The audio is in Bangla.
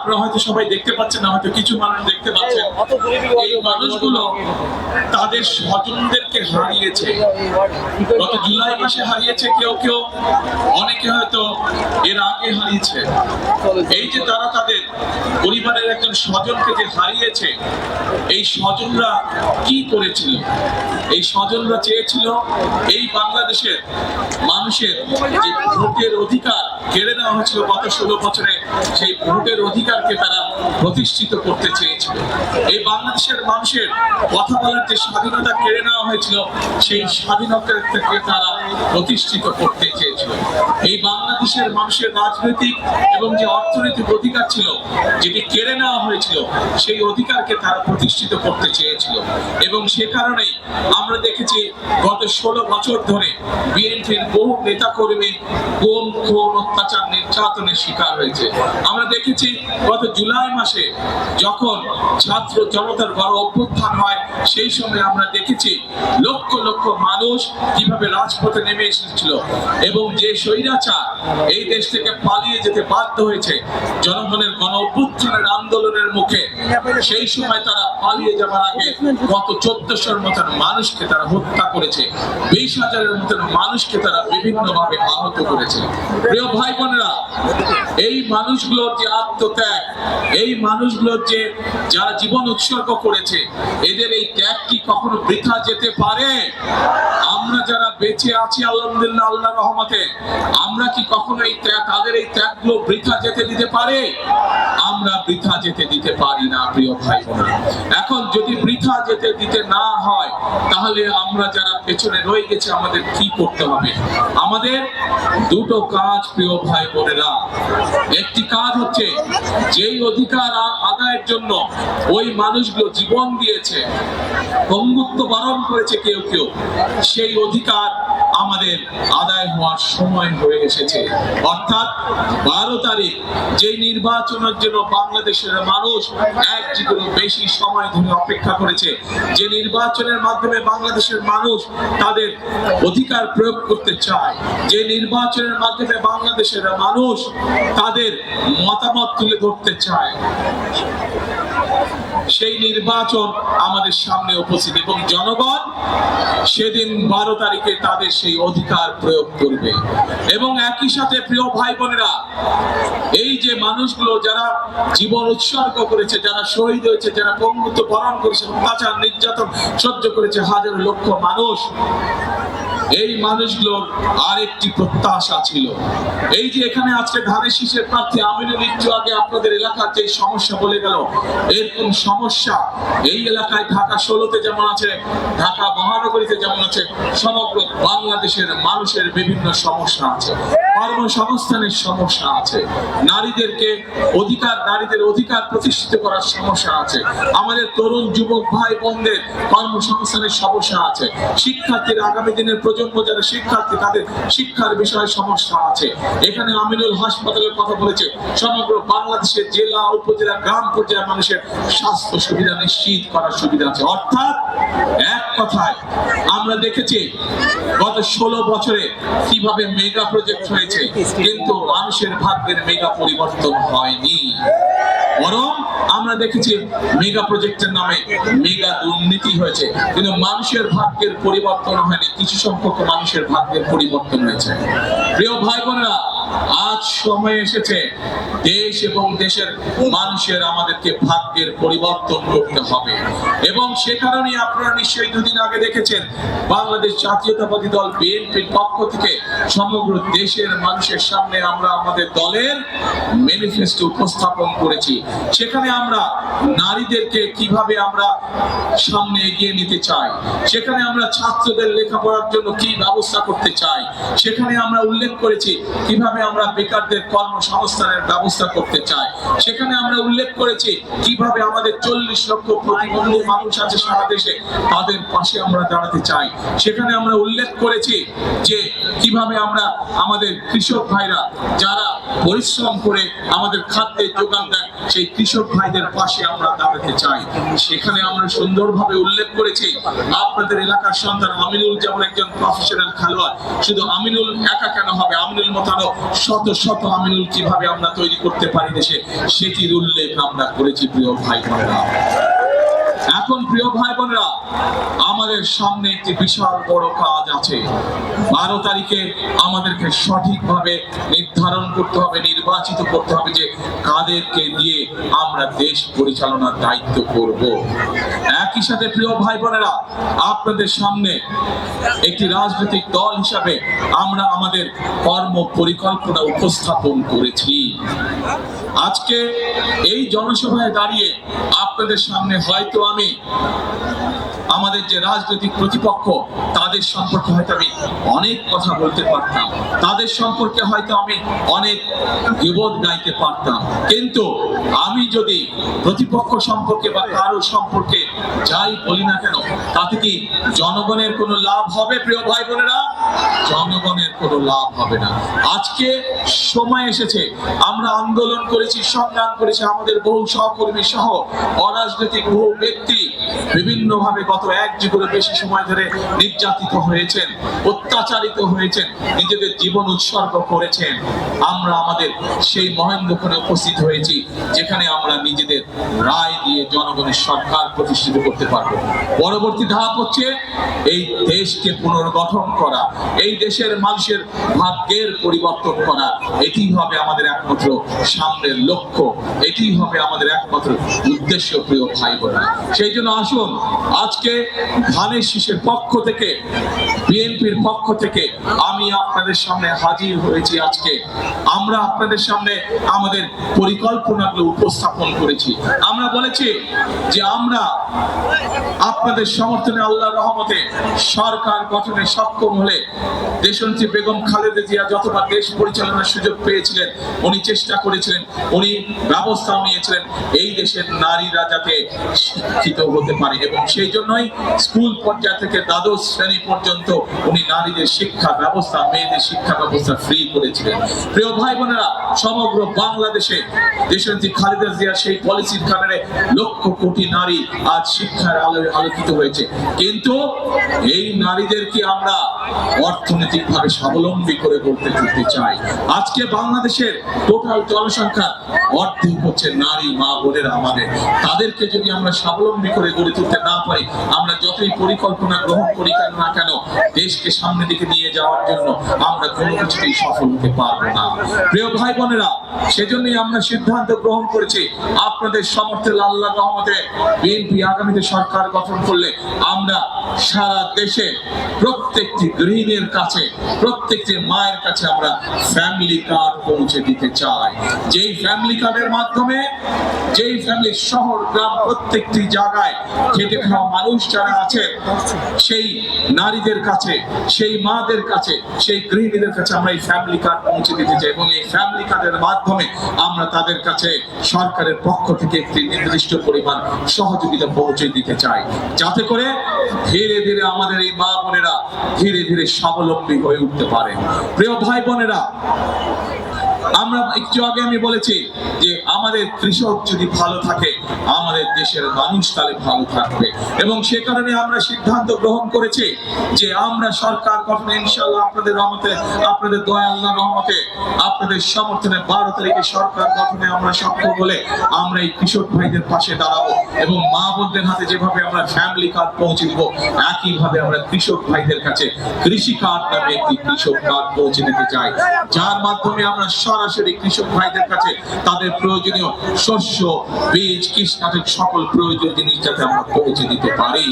আপনারা হয়তো সবাই দেখতে পাচ্ছেন না হয়তো কিছু মানুষ দেখতে পাচ্ছেন। এই মানুষগুলো তাদের স্বজনদেরকে হারিয়েছে। গত জুলাই মাসে হারিয়েছে কেউ কেউ অনেকে হয়তো এর আগে হারিয়েছে। এই যে তারা তাদের পরিবারের একজন স্বজনকে যে হারিয়েছে এই স্বজনরা কি করেছিল? এই স্বজনরা চেয়েছিল এই বাংলাদেশের মানুষের যে ভোটের অধিকার কেড়ে নেওয়া হয়েছিল গত ষোলো বছরে সেই ভোটের অধিকারকে তারা প্রতিষ্ঠিত করতে চেয়েছিল। এই বাংলাদেশের মানুষের কথা বলার যে স্বাধীনতা কেড়ে নেওয়া হয়েছিল, সেই স্বাধীনতাকে তারা প্রতিষ্ঠিত করতে চেয়েছিল। এই বাংলাদেশের মানুষের রাজনৈতিক এবং যে অর্থনৈতিক অধিকার ছিল, যেটি কেড়ে নেওয়া হয়েছিল, সেই অধিকারকে তারা প্রতিষ্ঠিত করতে চেয়েছিল। এবং সে কারণেই আমরা দেখেছি, গত ষোলো বছর ধরে বিএনপির বহু নেতাকর্মী গুম, খুন, অত্যাচার, নির্যাতনের শিকার হয়েছে। আমরা দেখেছি, গত জুলাই মাসে যখন ছাত্র জনতার বড় অভ্যুত্থান হয়, সেই সময় আমরা দেখেছি লক্ষ লক্ষ মানুষ কীভাবে রাজপথে নেমে এসেছিল এবং যে স্বৈরাচার এই দেশ থেকে পালিয়ে যেতে বাধ্য হয়েছে জনগণের গণ অভ্যুত্থানের আন্দোলনের মুখে, সেই সময় তারা পালিয়ে যাওয়ার আগে গত চোদ্দশোর মতন মানুষকে তারা হত্যা করেছে, বিশ হাজারের মতন মানুষকে তারা বিভিন্নভাবে আহত করেছে। প্রিয় ভাই বোনেরা, এই মানুষগুলোর যে আত্মত্যাগ এই মানুষগুলোর যে যারা জীবন উৎসর্গ করেছে, এদের এই ত্যাগ কি কখনো বৃথা যেতে পারে? আমরা যারা বেঁচে আছি, আলহামদুলিল্লাহ আল্লাহ রহমতে, আমরা কি কখনো এই ত্যাগ, তাদের এই ত্যাগগুলো বৃথা যেতে দিতে পারে? আমরা বৃথা যেতে দিতে পারি না, প্রিয় ভাই বোনেরা এখন যদি বৃথা যেতে দিতে না হয়, তাহলে আমরা যারা পেছনে রয়ে গেছে, আমাদের কি করতে হবে? আমাদের দুটো কাজ, প্রিয় ভাই বোনেরা একটি কাজ হচ্ছে, যেই অধিকার আদায়ের জন্য ওই মানুষগুলো জীবন দিয়েছে পঙ্গুত্ব বরণ করেছে কেউ কেউ। সেই অধিকার আমাদের আদায় হওয়ার সময় হয়ে এসেছে। অর্থাৎ বারো তারিখ যে নির্বাচনের জন্য বাংলাদেশের মানুষ এক জীবনে বেশি সময় ধরে অপেক্ষা করেছে, যে নির্বাচনের মাধ্যমে বাংলাদেশের মানুষ তাদের অধিকার প্রয়োগ করতে চায়, যে নির্বাচনের মাধ্যমে বাংলাদেশের মানুষ তাদের মতামত তুলে ধরতে চায় সেই নির্বাচন আমাদের সামনে উপস্থিত এবং জনগণ সেদিন বারো তারিখে তাদের সেই অধিকার প্রয়োগ করবে। এবং একই সাথে প্রিয় ভাই বোনেরা, এই যে মানুষগুলো যারা জীবন উৎসর্গ করেছে, যারা শহীদ হয়েছে, যারা পঙ্গুত্ব বরণ করেছে, অত্যাচার, নির্যাতন সহ্য করেছে, হাজার লক্ষ মানুষ এই মানুষগুলোর আরেকটি প্রত্যাশা ছিল। এই যে এখানে আজকে ধানের শীষের প্রার্থী আমিনের একটু আগে আপনাদের এলাকার যে সমস্যা বলে গেল, এরকম সমস্যা এই এলাকায় ঢাকা ষোলোতে যেমন আছে, ঢাকা মহানগরীতে যেমন আছে, সমগ্র বাংলাদেশের মানুষের বিভিন্ন সমস্যা আছে। কর্মসংস্থানের সমস্যা আছে। নারীদেরকে অধিকার, নারীদের অধিকার প্রতিষ্ঠিত করার সমস্যা আছে। আমাদের তরুণ যুবক ভাই বোনদের কর্মসংস্থানের সমস্যা আছে। শিক্ষার্থীরা আগামী দিনের প্রজন্ম যারা শিক্ষার্থী, তাদের শিক্ষার বিষয়ে সমস্যা আছে। এখানে আমিনুল হাসপাতালের কথা বলেছে, সমগ্র বাংলাদেশের জেলা, উপজেলা, গ্রাম মানুষের স্বাস্থ্য সুবিধা নিশ্চিত করার সুবিধা আছে। অর্থাৎ এক কথায় আমরা দেখেছি গত ষোলো বছরে কীভাবে মেগা প্রজেক্ট হয়েছে, কিন্তু মানুষের ভাগ্যের মেগা পরিবর্তন হয়নি। বরং আমরা দেখেছি মেগা প্রজেক্টের নামে মেগা দুর্নীতি হয়েছে, কিন্তু মানুষের ভাগ্যের পরিবর্তন হয়নি, কিছু সংখ্যক মানুষের ভাগ্যের পরিবর্তন হয়েছে। প্রিয় ভাই বোনেরা আজ সময় এসেছে। দেশ এবং দেশের মানুষের আমাদেরকে ভাগ্যের পরিবর্তন করতে হবে। এবং সে কারণে আপনারা নিশ্চয়ই দুদিন আগে দেখেছেন, বাংলাদেশ জাতীয়তাবাদী দল বিএনপির পক্ষ থেকে সমগ্র দেশের মানুষের সামনে আমরা আমাদের দলের ম্যানিফেস্টো উপস্থাপন করেছি। সেখানে আমরা নারীদেরকে কীভাবে আমরা সামনে এগিয়ে নিতে চাই, সেখানে আমরা ছাত্রদের লেখাপড়ার জন্য কি ব্যবস্থা করতে চাই, সেখানে আমরা উল্লেখ করেছি কীভাবে আমরা বেকারদের কর্মসংস্থানের ব্যবস্থা করতে চায়। সেখানে আমরা উল্লেখ করেছি কীভাবে আমাদের চল্লিশ লক্ষ প্রতিবন্ধী মানুষ আছে সারা দেশে, তাদের পাশে আমরা দাঁড়াতে চাই। সেখানে আমরা উল্লেখ করেছি যে কীভাবে আমরা আমাদের কৃষক ভাইরা, যারা পরিশ্রম করে আমাদের খাদ্যের যোগান দেন সেই কৃষক ভাইদের পাশে আমরা দাঁড়াতে চাই। সেখানে আমরা সুন্দরভাবে উল্লেখ করেছি, আপনাদের এলাকার সন্তান আমিনুল যেমন একজন প্রফেশনাল খেলোয়াড়, শুধু আমিনুল একা কেন হবে? আমিনুল মতো আরও শত শত আমিনুল কীভাবে আমরা তৈরি করতে পারি দেশে? সেটির উল্লেখ আমরা করেছি প্রিয় ভাই বোনেরা এখন প্রিয় ভাই বোনেরা আমাদের সামনে একটি বিশাল বড় কাজ আছে। বারো তারিখে আমাদেরকে সঠিকভাবে নির্ধারণ করতে হবে, নির্বাচিত করতে হবে যে কাদেরকে দিয়ে আমরা দেশ পরিচালনার দায়িত্ব করব। একই সাথে প্রিয় ভাই বোনেরা আপনাদের সামনে একটি রাজনৈতিক দল হিসাবে আমরা আমাদের কর্ম পরিকল্পনা উপস্থাপন করেছি। আজকে এই জনসভায় দাঁড়িয়ে আপনাদের সামনে হয়তো আমি আমাদের যে রাজনৈতিক প্রতিপক্ষ, তাদের সম্পর্কে হয়তো আমি অনেক কথা বলতে পারতাম। তাদের সম্পর্কে হয়তো আমি অনেক বিবোধ গাইতে পারতাম। কিন্তু আমি যদি প্রতিপক্ষ সম্পর্কে বা কারও সম্পর্কে যাই বলি না কেন, তাতে কি জনগণের কোনো লাভ হবে, প্রিয় ভাই বোনেরা? জনগণের কোনো লাভ হবে না। আজকে সময় এসেছে, আমরা আন্দোলন করেছি, সংগ্রাম করেছি, আমাদের বহু সহকর্মী সহ অরাজনৈতিক বহু ব্যক্তি বিভিন্ন ভাবে গত এক যুগের বেশি সময় ধরে নির্যাতিত হয়েছেন, অত্যাচারিত হয়েছেন, নিজেদের জীবন উৎসর্গ করেছেন। আমরা আমাদের সেই মহেন্দ্রক্ষণে উপস্থিত হয়েছি, যেখানে আমরা নিজেদের রায় দিয়ে জনগণের সরকার প্রতিষ্ঠিত করতে পারব। পরবর্তী ধাপ হচ্ছে এই দেশকে পুনর্গঠন করা। এই দেশের মানুষের ভাগ্যের পরিবর্তন করা, এটি হবে আমাদের একমাত্র সামনের লক্ষ্য, এটি হবে আমাদের একমাত্র উদ্দেশ্য, প্রিয় ভাই বোনেরা সেই জন্য আসুন, আজকে ধানের শীষের পক্ষ থেকে, বিএনপির পক্ষ থেকে আমি আপনাদের সামনে হাজির হয়েছি আজকে। আমরা আপনাদের সামনে আমাদের পরিকল্পনাগুলো উপস্থাপন করেছি। আমরা বলেছি যে আমরা আপনাদের সমর্থনে আল্লাহ রহমতে সরকার গঠনে সক্ষম হলে দেশনেত্রী বেগম খালেদা জিয়া যতবার দেশ পরিচালনার সুযোগ পেয়েছিলেন, উনি চেষ্টা করেছিলেন, উনি ব্যবস্থাও নিয়েছিলেন, এই দেশের নারীরা যাতে শিক্ষিত হতে পারে এবং সেই জন্যই স্কুল পর্যায় থেকে দ্বাদশ শ্রেণি পর্যন্ত উনি নারীদের শিক্ষা ব্যবস্থা, মেয়েদের শিক্ষা ব্যবস্থা ফ্রি করেছিলেন। প্রিয় ভাই বোনেরা, সমগ্র বাংলাদেশে দেশনেত্রী খালেদা জিয়া সেই পলিসির কারণে লক্ষ কোটি নারী আজ শিক্ষার আলোয় আলোকিত হয়েছে। কিন্তু এই নারীদেরকে আমরা অর্থনৈতিক ভাবে স্বাবলম্বী করে গড়তে তুলতে চাই। আজকে বাংলাদেশের টোটাল জনসংখ্যা অর্ধেক হচ্ছে নারী, মা বোনেরা আমাদের। তাদেরকে যদি আমরা স্বাবলম্বী করে গড়ে তুলতে না পারি, আমরা যতই পরিকল্পনা গ্রহণ করি কেন না কেন, দেশকে সামনের দিকে নিয়ে যাওয়ার জন্য আমরা কোনো কিছুতেই সফল হতে পারব না। প্রিয় ভাই বোনেরা সেজন্যই আমরা সিদ্ধান্ত গ্রহণ করেছি, আপনাদের সমর্থন আল্লাহ রহমতে বিএনপি আগামীতে সরকার গঠন করলে আমরা সারা দেশে প্রত্যেকটি গৃহিণীর কাছে, প্রত্যেকটি মায়ের কাছে আমরা ফ্যামিলি কার্ড পৌঁছে দিতে চাই। যেই ফ্যামিলি কার্ডের মাধ্যমে, যেই ফ্যামিলি শহর, গ্রাম প্রত্যেকটি জায়গায় খেটে খাওয়া মানুষ যারা আছে, সেই নারীদের কাছে, সেই মাদের কাছে, সেই গৃহিণীদের কাছে আমরা এই ফ্যামিলি কার্ড পৌঁছে দিতে চাই এবং এই ফ্যামিলি কার্ডের মাধ্যমে আমরা তাদের কাছে সরকারের পক্ষ থেকে একটি নির্দিষ্ট পরিমাণ সহযোগিতা পৌঁছে দিতে চাই। যাতে করে ধীরে ধীরে আমাদের এই মা বোনেরা ধীরে ধীরে স্বাবলম্বী হয়ে উঠতে পারে। প্রিয় ভাই বোনেরা আমরা একটু আগে আমি বলেছি যে আমাদের কৃষক যদি ভালো থাকে, আমাদের দেশের মানুষ তাহলে ভালো থাকবে। এবং সে কারণে আমরা সিদ্ধান্ত গ্রহণ করেছি যে আমরা সরকার গঠনে ইনশাল্লাহ আপনাদের রহমতে, আপনাদের দয়া আল্লাহ রহমতে, আপনাদের সমর্থনে বারো তারিখে সরকার গঠনে আমরা সক্ষম বলে আমরা এই কৃষক ভাইদের পাশে দাঁড়াবো এবং মা বোনদের হাতে যেভাবে আমরা ফ্যামিলি কার্ড পৌঁছে দিব, একইভাবে আমরা কৃষক ভাইদের কাছে কৃষি কার্ড নামে একটি কৃষক কার্ড পৌঁছে দিতে চাই। যার মাধ্যমে আমরা সরাসরি কৃষক ভাইদের কাছে তাদের প্রয়োজনীয় শস্য, বীজ কীটনাশক সকল প্রয়োজনীয় জিনিস যাতে আমরা পৌঁছে দিতে পারি।